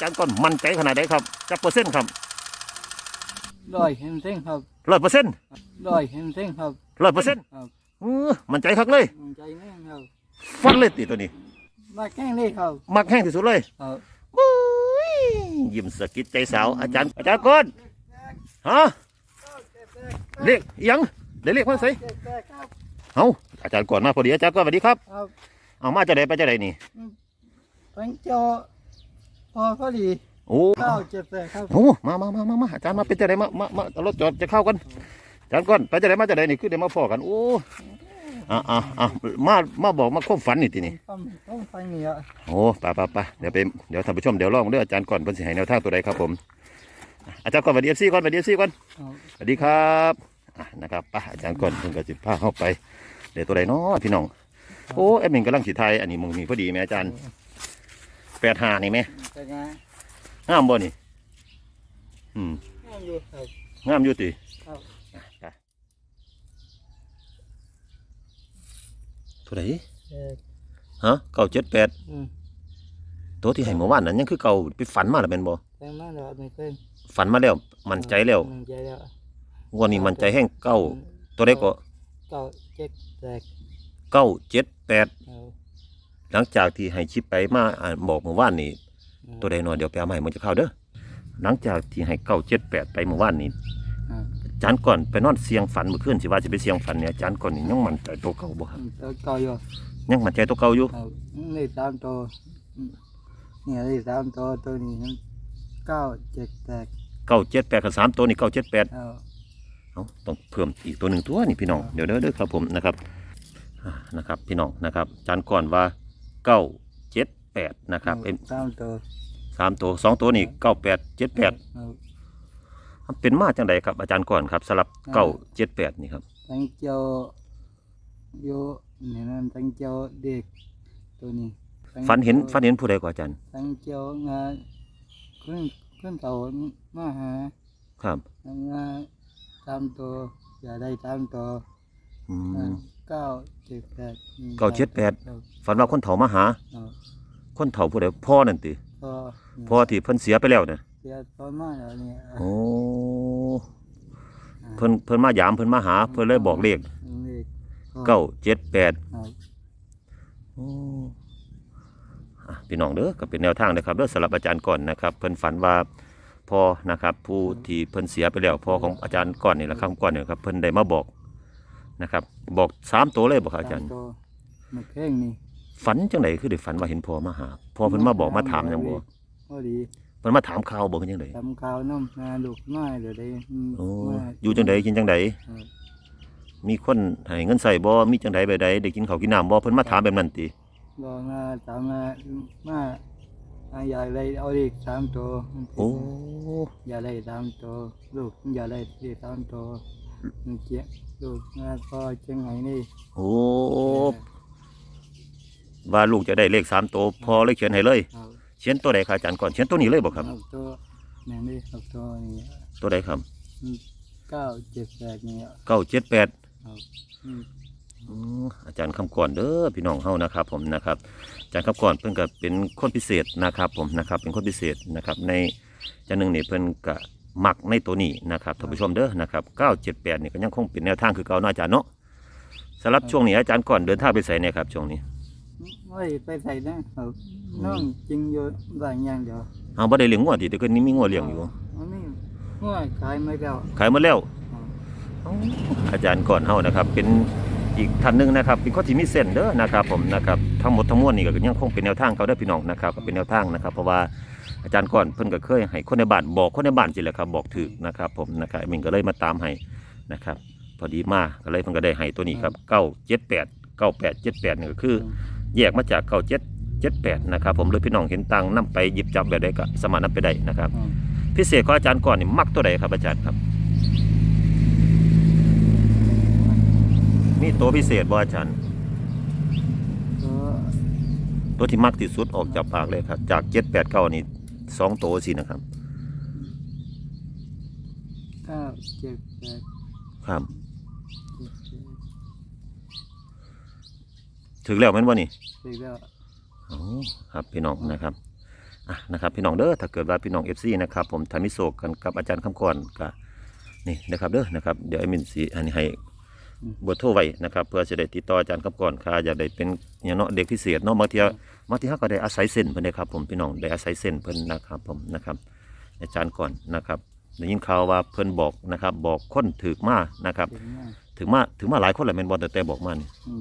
จารย์ก่อนมั่นใจขนาดไหนครับจักเปอร์เซ็นต์ครับร้อยเห็นเส้นครับร้อยเปอร์เซ็นต์ร้อยเห็นเส้นครับร้อยเปอร์เซ็นต์ครับมั่นใจคักเลยมันใจแน่ครับฟันเลยติตัวนี้มาแกล้งเลยครับมักแห้งที่สุดเลยครับบุ้ยยิ้มสะกิดใจสาวอาจารย์อาจารย์ก่อนฮะเรียกอิหยังเดี๋ยวเรียกมาใส่เจ็ดแปดครับเอาอาจารย์ก่อนมาพอดีอาจารย์ก่อนสวัสดีครับครับเอามาจะไหนไปจะไหนนี่ทั้งจอพ อพอดีโอ้เก้าเจ็ดแปดครับโหมามามามามาอาจารย์มาเป็นจะไหนมามามาเอารถจอดจะเข้ากันอาจารย์ก่อนไปจะไหนมาจะไหนนี่คือเดี๋ยวมาพอกันโอ้อะอะอะมามาบอกมาความฝันนี่ทีนี่ต้องต้องไปเนี่ยโอ้ไปไปไปเดี๋ยวไปเดี๋ยวท่านผู้ชมเดี๋ยวลองเด้ออาจารย์ก่อนเพิ่นสิให้แนวทางตัวใดครับผมอาจารย์ก่อนสวัสดีเอฟซีก่อนสวัสดีเอฟซีก่อนครับสวัสดีครับอะนะครับไป้าอาจารย์ก่อนเพิ่นก็สิพาเข้าไปเดี๋ยวตัวใดเนาะพี่น้องโอ้แอดมินกำลังสิไทยอันนี้มึงมีพอดีไหมอาจารย์แปดห้านี่ไหม เป็นไงงามบ่นี่อืมงามอยู่ครับ งามอยู่ติครับอะไปตัวใดเออฮะเก้าเจ็ดแปดอืมตัวที่ให้เมื่อวานนั้นยังคือเก่าไปฝันมาแล้วเป็นบ่แรงมากเลยไม่เคยฝันมาแล้ว มั่นใจแล้วมั่นใจแล้วงวันนี้มั่นใจแห้งเก้าตัวใดก็เก้าเจ็ดแปดเก้าเจ็ดแปด เอาหลังจากที่ให้ชิปไปมาอ่าบอกเมื่อวานนี้ ตัวใดนอนเดี๋ยวไปเอามาใหม่มันจะเข้าเด้อหลังจากที่ให้เก้าเจ็ดแปดไปเมื่อวานนี้อ่าอาจารย์ก่อนไปนอนเสียงฝันเมื่อคืนสิว่าจะไปเสียงฝันเนี่ยอาจารย์ก่อนนี่ยังมั่นใจตัวเก่าบ่ครับตัวเก่าอยู่ยังมั่นใจตัวเก่าอยู่เอานี่สามตัวอืมเนี่ยนี่สามตัวตัวนี้มันเก้าเจ็ดแปดเก้าเจ็ดแปดกับสามตัวนี่เก้าเจ็ดแปดเอาเอาต้องเพิ่มอีกตัวหนึ่งตัวนี่พี่น้องเดี๋ยวเด้อเด้อครับผมนะครับอ่านะครับพี่น้องนะครับอาจารย์ก่อนว่าเก้าเจ็ด แปดนะครับเป็นสามตัวสามตัวสองตัวนี่เก้าแปดเจ็ดแปดเอาเป็นมาจังใดครับอาจารย์ก่อนครับสลับเก้าเจ็ดแปดนี่ครับตั้งเจ้าอยู่เนี่ยนั่นตั้งเจ้าเด็กตัวนี้ตั้งฝันเห็นจ้าฝันเห็นผู้ใดก่อนอาจารย์ตั้งเจ้างานขึ้นขึ้นเต่ามาหาครับทำงานตามตัวอย่าได้ตามตัวอืมเก้าเจ็ดแปดนี่เก้าเจ็ดแปดครับฝันว่าคนเฒ่ามาหาเอา คนเฒ่าผู้ใดพ่อนั่นติพอพ่อที่เพิ่นเสียไปแล้วเนี่ยเสียตอนมาแล้วเนี่ยโอ้เพิ่นเพิ่นมายามเพิ่นมาหา เพิ่นเลยบอกเลขเลขเก้าเจ็ดแปดครับโอ้อะพี่น้องเด้อก็เป็นแนวทางนะครับเด้อสำหรับอาจารย์ก่อนนะครับ เพิ่นฝันว่าพ่อนะครับ ผู้ที่เพิ่นเสียไปแล้วพ่อของอาจารย์ก่อนนี่แหละครับก่อนเนี่ยครับเพิ่นได้มาบอกนะครับ บอกสามตัวเลยบอกครับอาจารย์ตมตัวมันเพ่งนี่ ฝันจังไดคือได้ฝันว่าเห็นพ่อมาหาพ่อเพิ่นมาบอกมาถามหยังบ่พอดีเพิ่นมาถามข่าวบ่คือจังไดทำข่าวน้ำนาลูกน้อยเดี๋ยวได้อืมโอ้มาอยู่จังไดกินจังไดครับมีคนให้เงินใส่บ่มีจังไดไปใดได้กินข้าวกินน้ำบ่เพิ่นมาถามแบบนั้นติบอกมาตามมามาอ่าอย่าได้เอาเลขสามตัวโอ้ อย่าได้สามตัวลูกอย่าได้เลขสามตัวมันเจี๊ยลูกงานพอจังไงนี่ โอ้ ว่าลูกจะได้เลขสามตัวพอเลยเขียนให้เลยเอาเขียนตัวใดครับอาจารย์ก่อนเขียนตัวนี้เลยบ่ครับ เอาตัวนี่นนี่เอาตัวนี้ตัวใดครับเก้าเจ็ดแปดนี่เก้าเจ็ดแปด เอาอืมอืมอาจารย์คำก่อนเด้อพี่น้องเฮานะครับผมนะครับอาจารย์คำก่อนเพิ่นก็เป็นคนพิเศษนะครับผมนะครับเป็นคนพิเศษนะครับในจันหนึ่งนี่เพิ่นก็มักในตัวนี้นะครับท่านผู้ชมเด้อนะครับเก้าเจ็ดแปดนี่ก็ยังคงเป็นแนวทางคือเก่าเนาะอาจารย์เนาะสำหรับช่วงนี้อาจารย์ก่อนเดินทางไปใส่เนี่ยครับช่วงนี้ ไม่ไปใส่นะครับน้องจริงอยู่บางอย่างเดียวเอาบ่ได้เลี้ยงงัวติแต่ก็นี่มีงัวเลี้ยงอยู่อันนี้ง่วยขายไม่แล้วขายหมดแล้วเอาอาจารย์ก่อนเฮานะครับ เป็นอีกท่านหนึ่งนะครับ เป็นคนที่มีเส้นเด้อนะครับ ผมนะครับทั้งหมดทั้งมวลนี่ก็ยังคงเป็นแนวทางเขาเด้อพี่น้องนะครับก็เป็นแนวทางนะครับ เพราะว่าอาจารย์ก่อนเพิ่นก็เคยให้คนในบ้านบอกคนในบ้านสิแหละครับ บอกถึกนะครับ ผมนะครับมินก็เลยมาตามให้นะครับ พอดีมาก็เลยเพิ่นก็ได้ให้ตัวนี้ครับเก้าเจ็ดแปดเก้าแปดเจ็ดแปดนี่ก็คือ แยกมาจากเก้าเจ็ดเจ็ดแปดนะครับผมเลยพี่น้องเห็นตังนํไปหยิบจับแบบใดก็สามารถนํไปได้นะครับเอาพิเศษของอาจารย์ก่อนนี่มักตัวใดครับอาจารย์ครับ มีตัวพิเศษบ่อาจารย์ตัวตัวที่มักที่สุดออกจากปากเลยครับ จากเจ็ดแปดเก้านี่สองตัวสินะครับเก้าเจ็ดแปดครับ เจ็ดแปด ถึงแล้วแม่นบ่นี่เสร็จแล้วอ๋อครับพี่น้องนะครับอะนะครับ พี่น้องเด้อถ้าเกิดว่าพี่น้อง FC นะครับ ผมทามิโศกกันกับอาจารย์คำกรก็นี่นะครับเด้อนะครับเดี๋ยวไอ้มินสีอันนี้ให้เบอร์โทรไว้นะครับเพื่อจะได้ติดต่ออาจารย์คำกรค่ะอยากได้เป็นอย่างเนาะเด็กพิเศษเนาะบางทีบางทีเขาก็ได้อาศัยเส้นเพิ่นนะครับผมพี่น้องได้อาศัยเส้นเพิ่นนะครับผมนะครับ อาจารย์ก่อนนะครับได้ยินข่าวว่าเพิ่นบอกนะครับ บอกคนถึกมานะครับถึงมากถึงมาถึงมาหลายคนแหละแม่นบ่แต่แต่บอกมานี่อื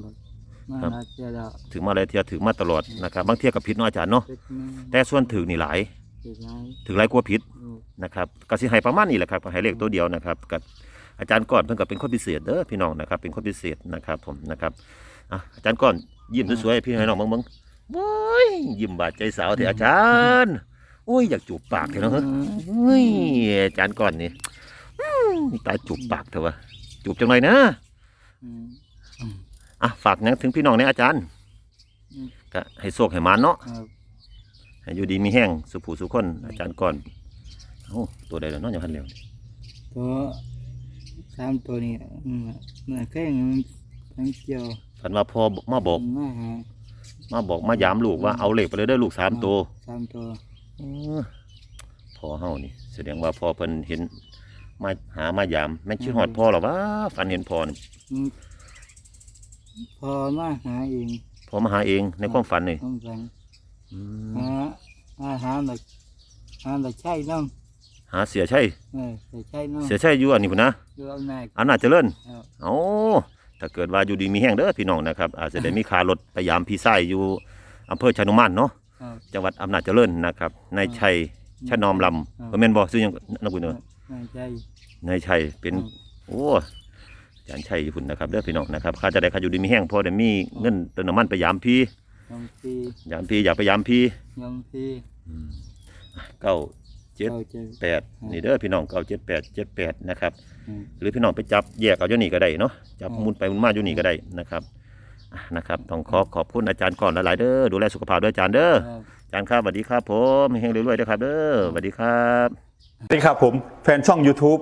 มบอกมาครับลาเสียแล้วถึงมาหลายเที่ยถึงมาตลอดนะครับบางเที่ยกับผิดเนาะอาจารย์เนาะเป็ดนึงแต่ส่วนถึกนี่หลายเป็ดไรถึงหลายกว่าผิดลูกนะครับก็สิให้ประมาณนี้แหละครับก็ให้เลขตัวเดียวนะครับกับอาจารย์ก่อนเพิ่นก็เป็นคนพิเศษเด้อพี่น้องนะครับ เป็นคนพิเศษนะครับผมนะครับอะอาจารย์ก่อนยิ้มสวยๆให้พี่ให้น้องเบิ่งๆโอ้ยยิ้มบาดใจสาวเถอะอาจารย์โอ้ยอยากจูบปากเถอะเนาะเฮ้ยอาจารย์ก่อนนี่อืมตายจูบปากเถอะวะจูบจังเลยนะ อืม อะฝากหยังถึงพี่น้องเนี่ยอาจารย์อืม ก็ให้โชคให้หมานเนาะครับให้อยู่ดีมีแห้งสุผู้สุคนอาจารย์ก่อนโอ้ตัวใดแล้วเนาะอย่างหันเร็วตัวสามตัวนี้อืมเมื่อแข้งมันมันเกี่ยวฝันว่าพ่อมาบอกมาหามาบอกมายามลูกว่าเอาเหล็กไปเลยได้อลูกสามตัว สามตัวเออพ่อเฮานี่ แสดงว่าพ่อเพิ่นเห็นมาหามายามแม่นชื่อฮอดพ่อหรอวะฝันเห็นพ่อนี่อืม พอมาหาเองพ่อมาหาเองในความฝันนี่ต้องสั่งอืมหาอาหารแบบหาแบบใช่น้องหาเสียใช่เออแต่ใช่น้องเสียใช่อยู่อันนี้พุ่นนะดูเอาหน้าอำนาจเจริญเอาโอ้ถ้าเกิดว่าอยู่ดีมีแห้งเด้อพี่น้องนะครับอาจจะได้มีคารถไปยามพี่ไส้อยู่อำเภอชานุมานเนาะเอาจังหวัดอำนาจเจริญนะครับนายชัยชะนอมลำเออแม่นบ่ซื้อหยังนักบุญเนอะหน้าใจนายชัยเป็นโอ้อา จารย์ชัยอยู่พุ่นนะครับเด้อพี่น้องนะครับข้าจะได้ข้าอยู่ดีมีแห้งพอได้มีเงินเติมน้ำมันไปยามพี่ยองซียามพี่อยากไปยามพี่ยองซีอืมเก้าเจ็ดเราจะแปดนี่เด้อพี่น้องเก้าเจ็ดแปดเจ็ดแปดนะครับอืมหรือพี่น้องไปจับแยกเอาอยู่นี่ก็ได้เนาะจับอืมหมุนไปหมุนมาอยู่นี่ก็ได้นะครับอะนะครับต้องขอขอบคุณอาจารย์ก่อนหลายๆเด้อดูแลสุขภาพด้วยอาจารย์เด้อครับอาจารย์ครับสวัสดีครับผมเฮงรวยๆด้วยครับเด้อสวัสดีครับสวัสดีครับผมแฟนช่อง YouTube